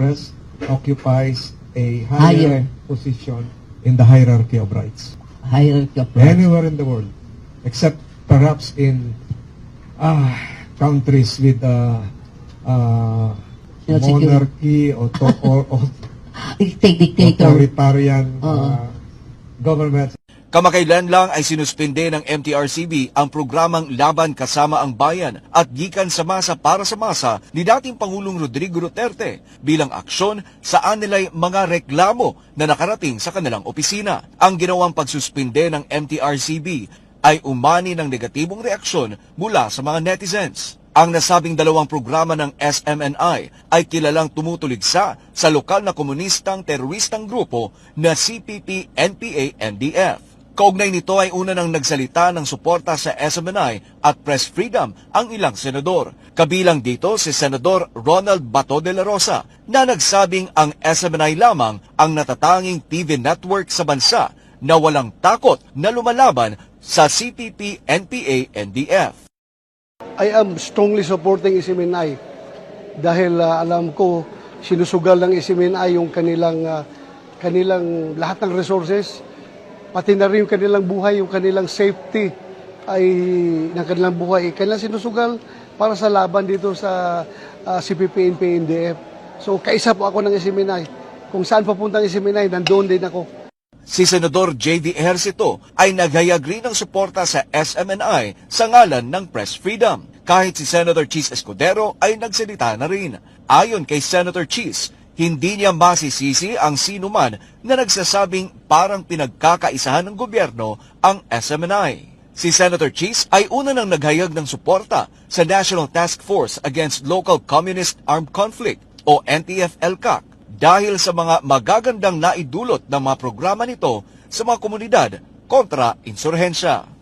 press occupies a Higher. higher, position in the hierarchy of rights. Hierarchy of rights. Anywhere in the world, except perhaps in ah countries with uh, uh, monarchy or, or, or Dictate, dictator. authoritarian Oo. uh, governments. Kamakailan lang ay sinuspinde ng MTRCB ang programang Laban Kasama ang Bayan at gikan sa masa para sa masa ni dating Pangulong Rodrigo Duterte bilang aksyon saan nila'y mga reklamo na nakarating sa kanilang opisina. Ang ginawang pagsuspinde ng MTRCB ay umani ng negatibong reaksyon mula sa mga netizens. Ang nasabing dalawang programa ng SMNI ay kilalang tumutuligsa sa lokal na komunistang teroristang grupo na CPP, NPA, NDF. Kaugnay nito ay una nang nagsalita ng suporta sa SMNI at press freedom ang ilang senador. Kabilang dito si Senador Ronald Bato de la Rosa na nagsabing ang SMNI lamang ang natatanging TV network sa bansa na walang takot na lumalaban sa CPP, NPA, NDF. I am strongly supporting SMNI dahil ah, alam ko sinusugal ng SMNI yung kanilang ah, kanilang lahat ng resources pati na rin yung kanilang buhay, yung kanilang safety ay ng kanilang buhay, ay kanilang sinusugal para sa laban dito sa ah, CPP, NPA, So kaisa po ako ng SMNI. Kung saan papunta ang SMNI, nandoon din ako. Si Senador J.D. Ejercito ay naghayag rin ng suporta sa SMNI sa ngalan ng press freedom. Kahit si Senator Cheese Escudero ay nagsalita na rin. Ayon kay Senator Cheese, hindi niya masisisi ang sino man na nagsasabing parang pinagkakaisahan ng gobyerno ang SMNI. Si Senator Cheese ay una nang naghayag ng suporta sa National Task Force Against Local Communist Armed Conflict o NTF-ELCAC dahil sa mga magagandang naidulot ng mga programa nito sa mga komunidad kontra insurhensya.